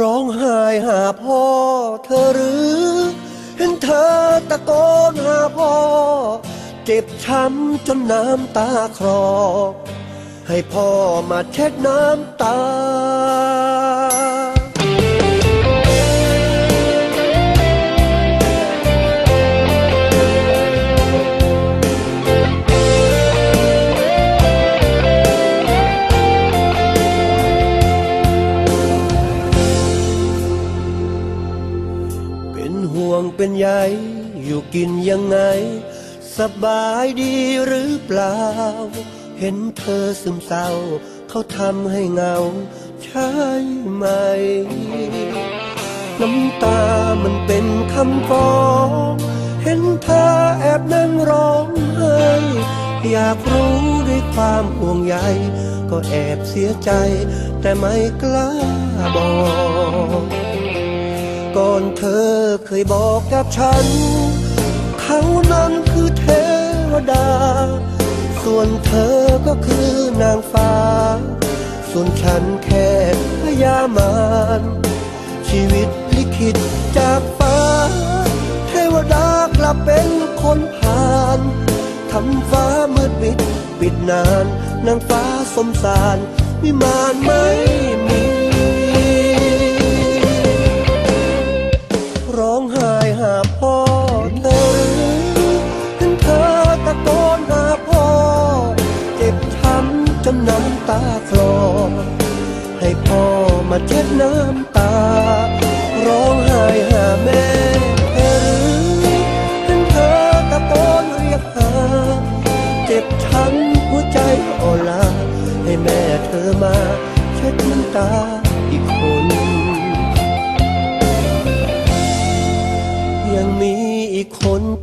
ร้องไห้หาพ่อเธอหรือ เห็นเธอตะโกนหาพ่อ เจ็บช้ำจนน้ำตาคลอให้พ่อมาเช็ดน้ำตา เป็นใยอยู่กินยังไง สบายดีหรือเปล่า เห็นเธอซึมเศร้า เขาทำให้เหงา ใช่ไหม น้ำตามันเป็นคำฟ้อง เห็นเธอแอบนั่งร้องไห้อยากรู้ด้วยความห่วงใยก็แอบเสียใจ แต่ไม่กล้าบอก ก่อนเธอเคยบอกกับฉัน เขานั้นคือเทวดา ส่วนเธอก็คือนางฟ้า ส่วนฉันแค่พยามารชีวิตลิขิตจากฟ้า เทวดากลับเป็นคนผ่านทำฟ้ามืดมิดปิดนาน นางฟ้าสมสารวิมานไม่มี ร้องไห้หาพ่อเธอหรือเห็นเธอตะโกนหาพ่อ เจ็บช้ำจนน้ำตาคลอให้พ่อมาเช็ดน้ำตา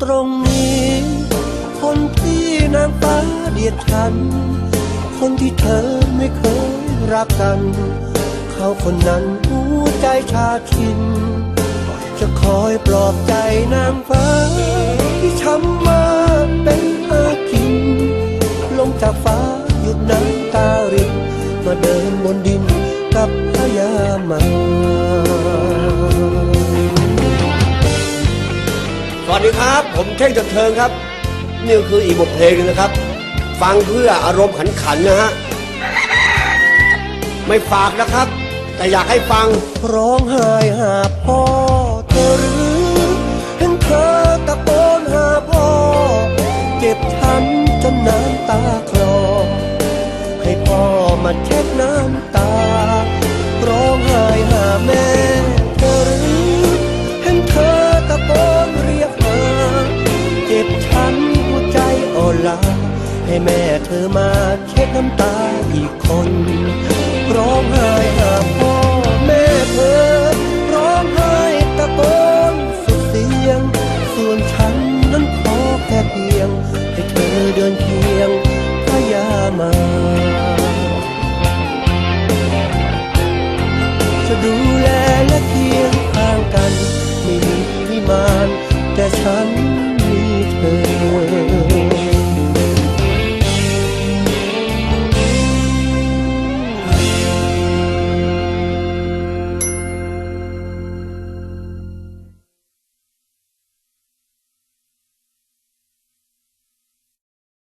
ตรงนี้ คนที่นางฟ้าเดียดฉัน คนที่เธอไม่เคยรักกัน เขาคนนั้นหูใจชาชิน จะคอยปลอบใจนางฟ้า ที่ช้ำมาเป็นอากิน ลงจากฟ้า สวัสดีครับ ผมเท่งจันเทิงครับ นี่คืออีกบทเพลงหนึงนะครับ ฟังเพื่ออารมณ์ขันขันๆนะฮะ ไม่ฝากนะครับ แต่อยากให้ฟังร้องไห้หาพ่อ ให้แม่เธอมาเช็ดน้ำตาอีกคน ร้องไห้หาพ่อแม่เธอ